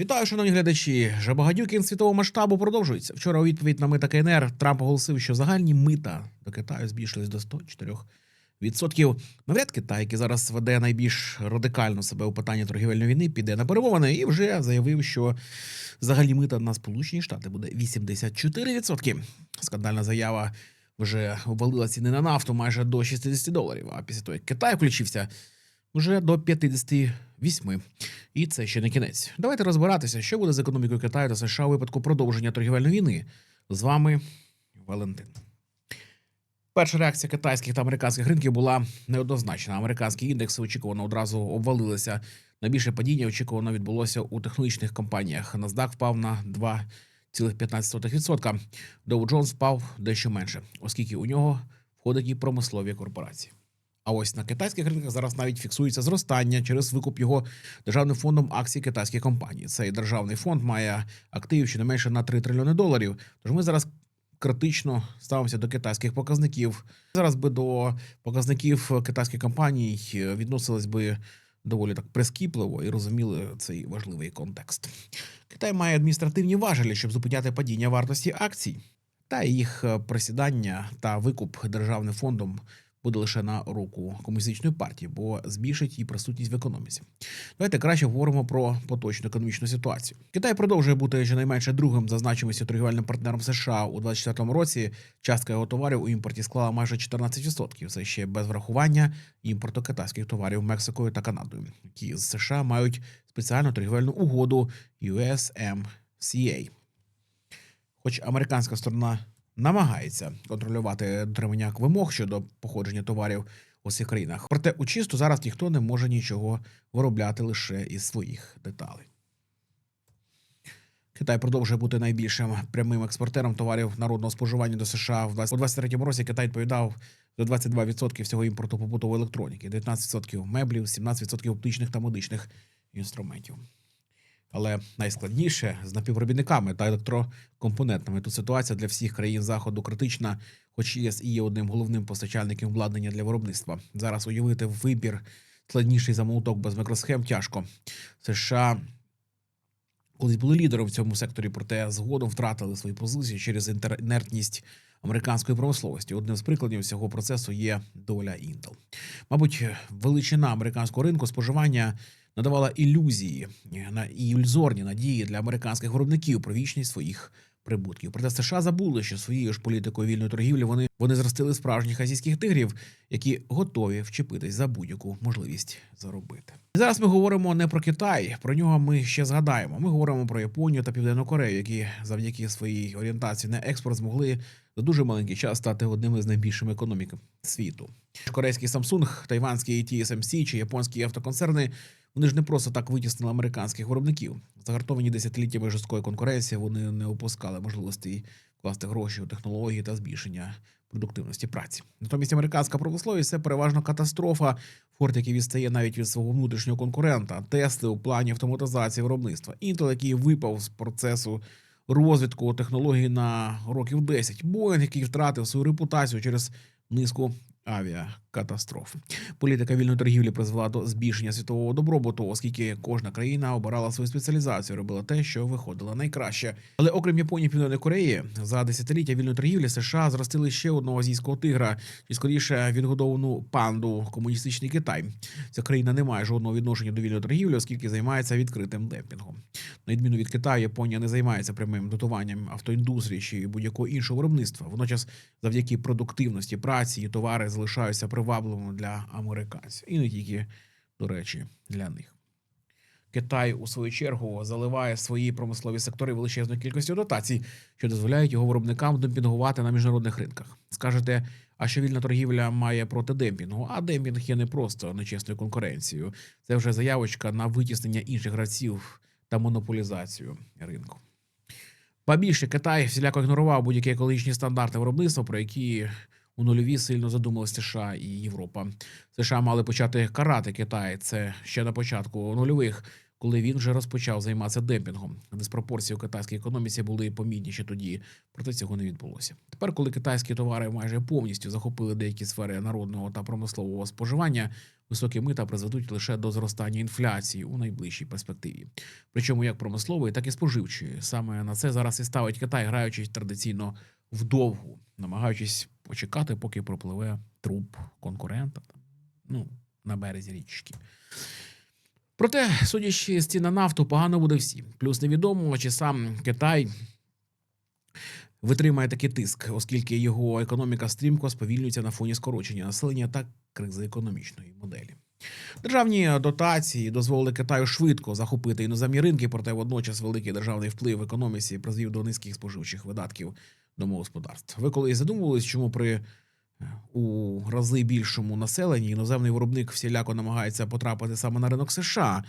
Вітаю, шановні глядачі. Жабагадюкін світового масштабу продовжується. Вчора у відповідь на мита КНР Трамп оголосив, що загальні мита до Китаю збільшились до 104%. Навряд Китай, який зараз веде найбільш радикально себе у питанні торгівельної війни, піде на перемовини і вже заявив, що загальні мита на Сполучені Штати буде 84%. Скандальна заява вже обвалила ціни на нафту майже до 60 доларів. А після того, як Китай включився, вже до 58. І це ще не кінець. Давайте розбиратися, що буде з економікою Китаю та США у випадку продовження торгівельної війни. З вами Валентин. Перша реакція китайських та американських ринків була неоднозначна. Американські індекси очікувано одразу обвалилися. Найбільше падіння очікувано відбулося у технологічних компаніях. NASDAQ впав на 2,15%. Dow Jones впав дещо менше, оскільки у нього входять і промислові корпорації. А ось на китайських ринках зараз навіть фіксується зростання через викуп його державним фондом акцій китайських компаній. Цей державний фонд має активів щонайменше на 3 трильйони доларів. Тож ми зараз критично ставимося до китайських показників. Зараз би до показників китайських компаній відносились би доволі так прискіпливо і розуміли цей важливий контекст. Китай має адміністративні важелі, щоб зупиняти падіння вартості акцій, та їх е, присідання та викуп державним фондом буде лише на руку комуністичної партії, бо збільшить її присутність в економіці. Давайте краще говоримо про поточну економічну ситуацію. Китай продовжує бути щонайменше другим за значимістю торгівельним партнером США у 2024 році. Частка його товарів у імпорті склала майже 14%. Це ще без врахування імпорту китайських товарів Мексикою та Канадою, які з США мають спеціальну торгівельну угоду USMCA. Хоч американська сторона намагається контролювати дотримання вимог щодо походження товарів у цих країнах. Проте у чисту зараз ніхто не може нічого виробляти лише із своїх деталей. Китай продовжує бути найбільшим прямим експортером товарів народного споживання до США. В 2023 році Китай відповідав за 22% всього імпорту побутової електроніки, 19% меблів, 17% оптичних та медичних інструментів. Але найскладніше з напівробітниками та електрокомпонентами. Тут ситуація для всіх країн заходу критична, хоч ЄС і є одним головним постачальником обладнання для виробництва. Зараз уявити вибір складніший за молоток без мікросхем тяжко. США колись були лідером в цьому секторі, проте згодом втратили свої позиції через інертність американської промисловості. Одним з прикладів цього процесу є доля Intel. Мабуть, величина американського ринку споживання надавала ілюзії на ілюзорні надії для американських виробників про вічність своїх прибутків. Проте США забули, що своєю ж політикою вільної торгівлі вони, вони зростили справжніх азійських тигрів, які готові вчепитись за будь-яку можливість заробити. І зараз ми говоримо не про Китай, про нього ми ще згадаємо. Ми говоримо про Японію та Південну Корею, які завдяки своїй орієнтації на експорт змогли за дуже маленький час стати одними з найбільших економік світу. Корейський Samsung, тайванський TSMC чи японські автоконцерни вони ж не просто так витіснили американських виробників. Загартовані десятиліттями жорсткої конкуренції, вони не опускали можливості вкласти гроші у технології та збільшення продуктивності праці. Натомість американська промисловість це переважно катастрофа. Форт, який відстає навіть від свого внутрішнього конкурента, Тесли у плані автоматизації виробництва, Intel, який випав з процесу розвитку технологій на років 10, Боїнг, який втратив свою репутацію через низку авіакатастроф. Політика вільної торгівлі призвела до збільшення світового добробуту, оскільки кожна країна обирала свою спеціалізацію, робила те, що виходило найкраще. Але окрім Японії, і Південної Кореї, за десятиліття вільної торгівлі США зростили ще одного азійського тигра, чи скоріше відгодовану панду комуністичний Китай. Ця країна не має жодного відношення до вільної торгівлі, оскільки займається відкритим демпінгом. На відміну від Китаю, Японія не займається прямим дотуванням автоіндустрії чи будь-якого іншого виробництва. Водночас, завдяки продуктивності праці, її товари залишаються привабливими для американців, і не тільки, до речі, для них. Китай, у свою чергу, заливає свої промислові сектори величезною кількістю дотацій, що дозволяють його виробникам демпінгувати на міжнародних ринках. Скажете, а що вільна торгівля має проти демпінгу? А демпінг є не просто нечесною конкуренцією. Це вже заявочка на витіснення інших гравців та монополізацію ринку. Ба більше Китай всіляко ігнорував будь-які екологічні стандарти виробництва, про які у нульові сильно задумалися США і Європа. США мали почати карати Китай. Це ще на початку нульових, коли він вже розпочав займатися демпінгом. Диспропорції у китайській економіці були помітніші тоді, проте цього не відбулося. Тепер, коли китайські товари майже повністю захопили деякі сфери народного та промислового споживання, високі мита призведуть лише до зростання інфляції у найближчій перспективі. Причому як промислової, так і споживчої. Саме на це зараз і ставить Китай, граючись традиційно вдовгу, намагаючись почекати, поки пропливе труп конкурента ну, на березі річки. Проте, судячи з цін на нафту, погано буде всім. Плюс невідомо, чи сам Китай витримає такий тиск, оскільки його економіка стрімко сповільнюється на фоні скорочення населення та кризи економічної моделі. Державні дотації дозволили Китаю швидко захопити іноземні ринки, проте водночас великий державний вплив в економіці призвів до низьких споживчих видатків домогосподарств. Ви колись задумувались, чому при у рази більшому населенні іноземний виробник всіляко намагається потрапити саме на ринок США?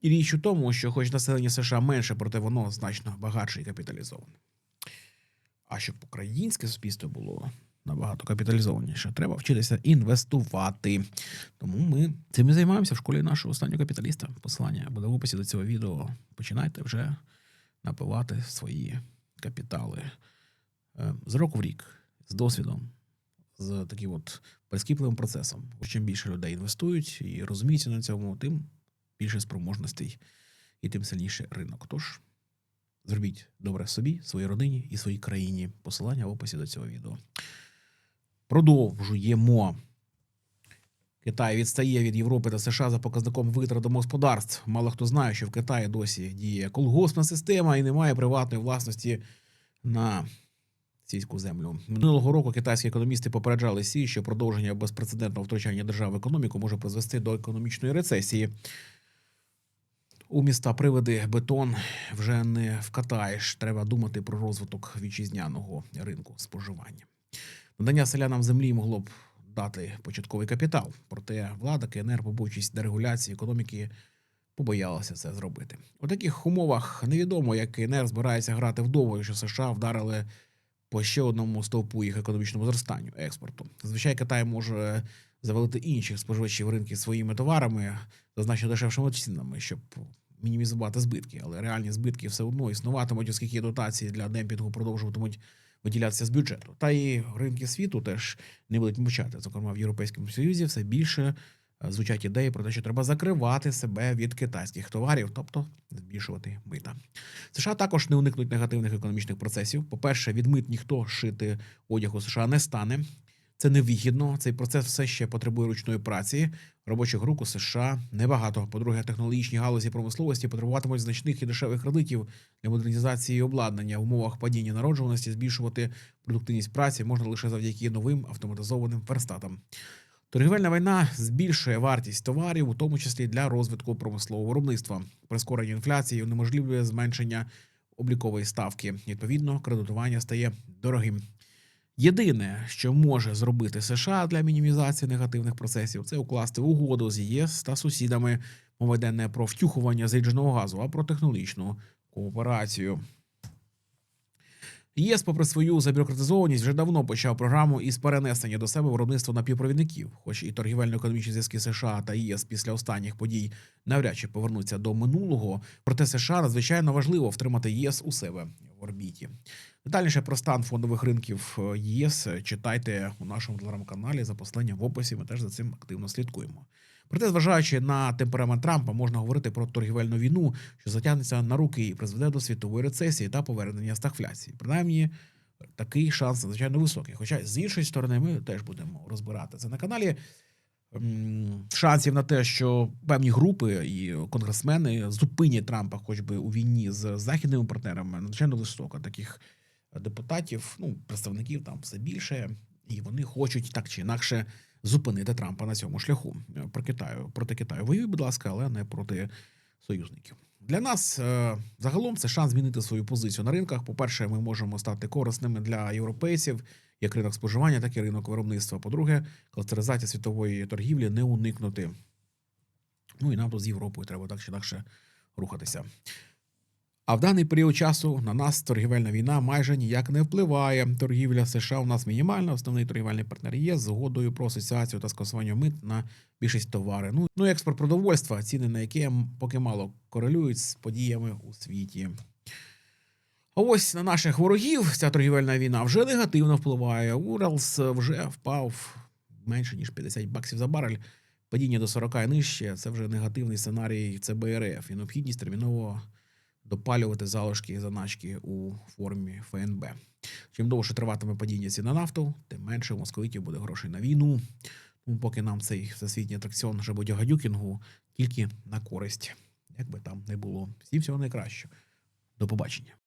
І річ у тому, що, хоч населення США менше, проте воно значно багатше і капіталізоване. А щоб українське суспільство було набагато капіталізованіше, треба вчитися інвестувати. Тому ми цим і займаємося в школі нашого останнього капіталіста. Посилання буде в описі до цього відео. Починайте вже напивати свої капітали Е, з року в рік, з досвідом, з таким от прискіпливим процесом. Чим більше людей інвестують і розуміються на цьому, тим більше спроможностей і тим сильніше ринок. Тож зробіть добре собі, своїй родині і своїй країні. Посилання в описі до цього відео. Продовжуємо. Китай відстає від Європи та США за показником витрат домогосподарств. Мало хто знає, що в Китаї досі діє колгоспна система і немає приватної власності на сільську землю. Минулого року китайські економісти попереджали Сі, що продовження безпрецедентного втручання держави в економіку може призвести до економічної рецесії. У міста приводи бетон вже не вкатаєш. Треба думати про розвиток вітчизняного ринку споживання. Надання селянам землі могло б дати початковий капітал, проте влада КНР, побоюючись дерегуляції економіки, побоялася це зробити. У таких умовах невідомо, як КНР збирається грати вдовго, що США вдарили по ще одному стовпу їх економічному зростанню експорту. Зазвичай Китай може завалити інших споживачів ринки своїми товарами за значно дешевшими цінами, щоб мінімізувати збитки, але реальні збитки все одно існуватимуть, оскільки дотації для демпінгу продовжуватимуть виділятися з бюджету. Та і ринки світу теж не будуть мовчати. Зокрема, в Європейському Союзі все більше звучать ідеї про те, що треба закривати себе від китайських товарів, тобто збільшувати мита. США також не уникнуть негативних економічних процесів. По-перше, від мит ніхто шити одяг у США не стане. Це невигідно. Цей процес все ще потребує ручної праці. Робочих рук у США небагато. По-друге, технологічні галузі промисловості потребуватимуть значних і дешевих кредитів для модернізації обладнання в умовах падіння народжуваності. Збільшувати продуктивність праці можна лише завдяки новим автоматизованим верстатам. Торгівельна війна збільшує вартість товарів, у тому числі для розвитку промислового виробництва. Прискорення інфляції унеможливлює зменшення облікової ставки. Відповідно, кредитування стає дорогим. Єдине, що може зробити США для мінімізації негативних процесів, це укласти угоду з ЄС та сусідами. Мова йде не про втюхування зрідженого газу, а про технологічну кооперацію. ЄС, попри свою забюрократизованість, вже давно почав програму із перенесення до себе виробництва напівпровідників. Хоч і торгівельно-економічні зв'язки США та ЄС після останніх подій навряд чи повернуться до минулого. Проте США надзвичайно важливо втримати ЄС у себе в орбіті. Детальніше про стан фондових ринків е, ЄС читайте у нашому телеграм-каналі за посиланням в описі. Ми теж за цим активно слідкуємо. Проте, зважаючи на темперамент Трампа, можна говорити про торгівельну війну, що затягнеться на руки і призведе до світової рецесії та повернення стагфляції. Принаймні, такий шанс надзвичайно високий. Хоча з іншої сторони, ми теж будемо розбирати це на каналі. Шансів на те, що певні групи і конгресмени зупинять Трампа, хоч би у війні з західними партнерами, надзвичайно високо. Таких депутатів, ну представників там все більше, і вони хочуть так чи інакше зупинити Трампа на цьому шляху. Е, Про Китаю проти Китаю воюй, будь ласка, але не проти союзників. Для нас е, загалом це шанс змінити свою позицію на ринках. По-перше, ми можемо стати корисними для європейців, як ринок споживання, так і ринок виробництва. По-друге, кластеризація світової торгівлі не уникнути. Ну і нам тут з Європою треба так чи інакше рухатися. А в даний період часу на нас торгівельна війна майже ніяк не впливає. Торгівля США у нас мінімальна. Основний торгівельний партнер є згодою про асоціацію та скасування мит на більшість товари. Ну, ну експорт продовольства, ціни на яке поки мало корелюють з подіями у світі. А ось на наших ворогів ця торгівельна війна вже негативно впливає. Уралс вже впав менше ніж 50 баксів за барель. Падіння до 40 і нижче це вже негативний сценарій ЦБРФ і необхідність терміново допалювати залишки заначки у формі ФНБ. Чим довше триватиме падіння ціни на нафту, тим менше московитів буде грошей на війну. Тому поки нам цей всесвітній атракціон Жабодягадюкінгу тільки на користь, як би там не було. Всім всього найкращого. До побачення.